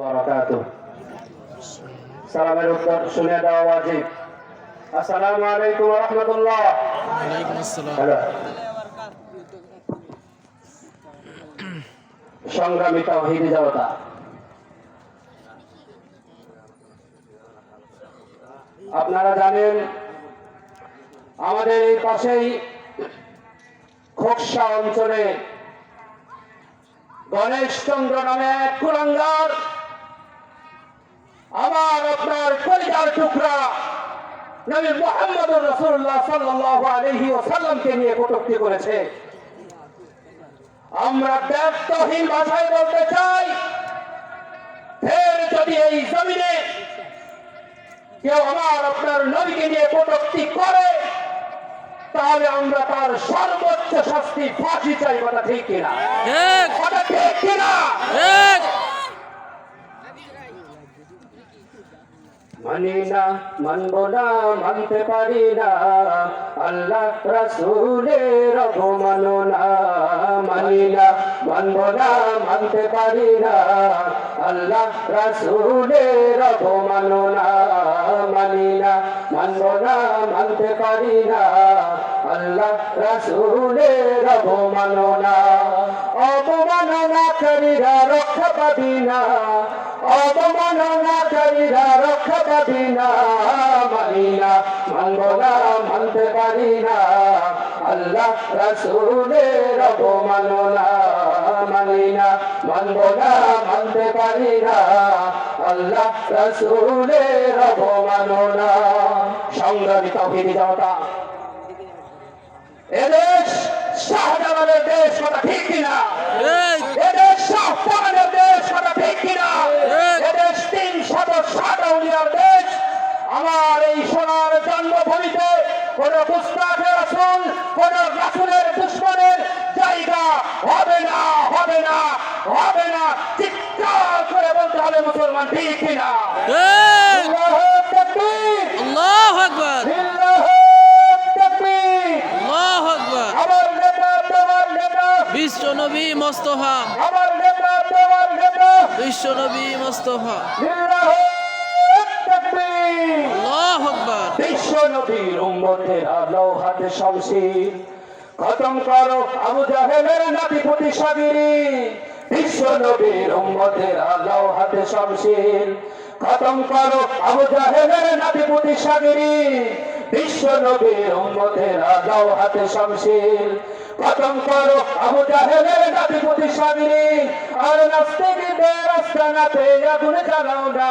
বারাকাতুহু সালামের উত্তর শুনে দেওয়া ওয়াজিব। আসসালামু আলাইকুম ওয়া রাহমাতুল্লাহ। ওয়ালাইকুম আসসালাম। সংগ্রামী তাওহীদি জনতা। আপনারা জানেন আমাদের এই পাশেই খোকসা অঞ্চলে গণেশ চন্দ্র নামে এক কুলাঙ্গার আমার আপনার কলিজার টুকরা নবী মোহাম্মদ রসুল্লাহ সাল্লাহ আলহি ওসাল্লামকে নিয়ে কটুক্তি করেছে। আমরা ব্যর্থহীন ভাষায় বলতে চাই ফের যদি এই জমিনে কেউ আমার আপনার নবীকে নিয়ে কটুক্তি করে তাহলে আমরা তার সর্বোচ্চ শাস্তি ফাঁসি চাই কথা ঠিক কিনা? কথা ঠিক কিনা? মানি না, মানব না, মানতে পারি না। আল্লাহ রসুলের অবমানো না মানি না, মানব না, মানতে পারি না। আল্লাহ রসুলের অবমানো না মানি না, মানব না, মানতে পারি না। আল্লাহ রসুলের অবমানো না অবমাননাকারীরা রক্ষা পাবি না। অবমাননাকারীরা রক্ষা পাবি না মানি না মানব না, মানতে পারি না। আল্লাহ রসুলের অবমাননা মানি না মানব না, মানতে পারি না। আল্লাহ রসুলের অবমাননা সংগ্রামী তহিনী জনতা। এদেশ, শাহজালালের দেশ কথা ঠিক কিনা? কোন গুস্তাখের রাসুল কোন রাসুলের দুশ্মনের জায়গা হবে না হবে না হবে না। চিৎকার করে বলতে হবে মুসলমান ঠিক কিনা? আল্লাহু আকবার। বিশ্ব নবী মোস্তফা। বিশ্ব নবী মোস্তফা। বিশ্ব নবীর উম্মতের আলো হাতে শমশির খতম করো আবু জাহেলের নাতি পুতি সাগিরি। বিশ্ব নবীর উম্মতের আলো হাতে শমশির খতম করো আবু জাহেলের নাতি পুতি সাগিরি। বিশ্ব নবীর উম্মতের আলো হাতে শমশির খতম করো আবু জাহেলের নাতি পুতি সাগিরি। আর নাস্তিকদের আস্তানাতে আগুন জ্বালাও না।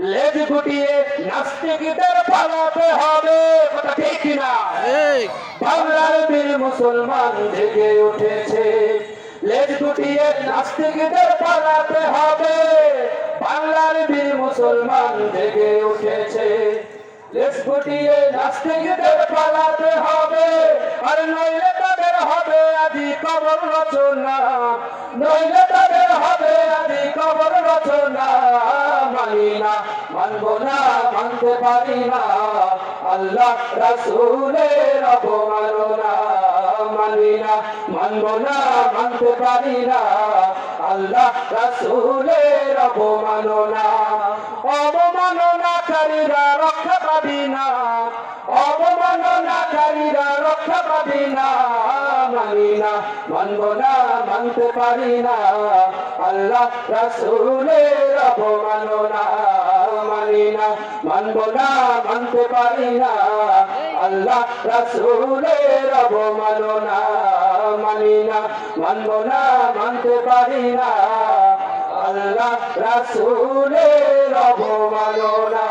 লেজ গুটিয়ে নাস্তিকদের পালাতে হবে। কথা ঠিক না বাংলার বীর মুসলমান জেগে উঠেছে। লেজ গুটিয়ে নাস্তিকদের পালাতে হবে। বাংলার বীর মুসলমান জেগে উঠেছে। লেজ গুটিয়ে নাস্তিকদের পালাতে হবে। আর নইলে তাদের হবে আদি কবর রচনা। নইলে তাদের হবে আদি কবর রচনা মানি না, মানব না, মানতে পারি না। আল্লাহ রাসূলের অবমাননা মানি না, মানব না, মানতে পারি না। আল্লাহ রাসূলের অবমাননা। অবমাননাকারীরা রক্ষা পাবি না, অবমাননাকারীরা রক্ষা পাবি না। মানি না মানব না, মানতে পারি না আল্লাহ রাসূলের অবমাননা মানি না মানব না, মানতে পারি না আল্লাহ রাসূলের অবমাননা মানি না মানব না, মানতে পারি না আল্লাহ রাসূলের অবমাননা